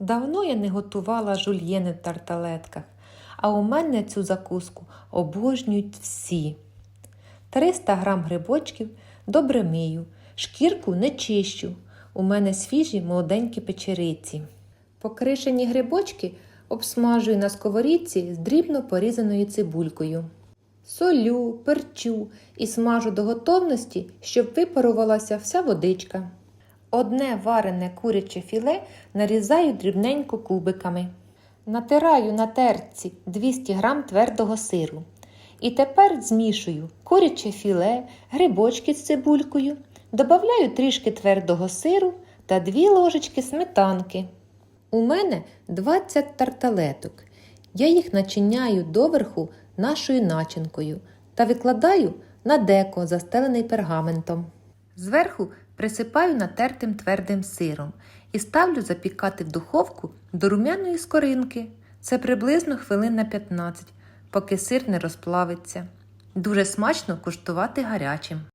Давно я не готувала жульєни в тарталетках, а у мене цю закуску обожнюють всі. 300 грам грибочків добре мию, шкірку не чищу. У мене свіжі молоденькі печериці. Покришені грибочки обсмажую на сковорідці з дрібно порізаною цибулькою. Солю, перчу і смажу до готовності, щоб випарувалася вся водичка. Одне варене куряче філе нарізаю дрібненько кубиками. Натираю на терці 200 г твердого сиру. І тепер змішую куряче філе, грибочки з цибулькою, додаю трішки твердого сиру та 2 ложечки сметанки. У мене 20 тарталеток. Я їх начиняю доверху нашою начинкою та викладаю на деко, застелений пергаментом. Зверху присипаю натертим твердим сиром і ставлю запікати в духовку до румяної скоринки. Це приблизно хвилин на 15, поки сир не розплавиться. Дуже смачно куштувати гарячим.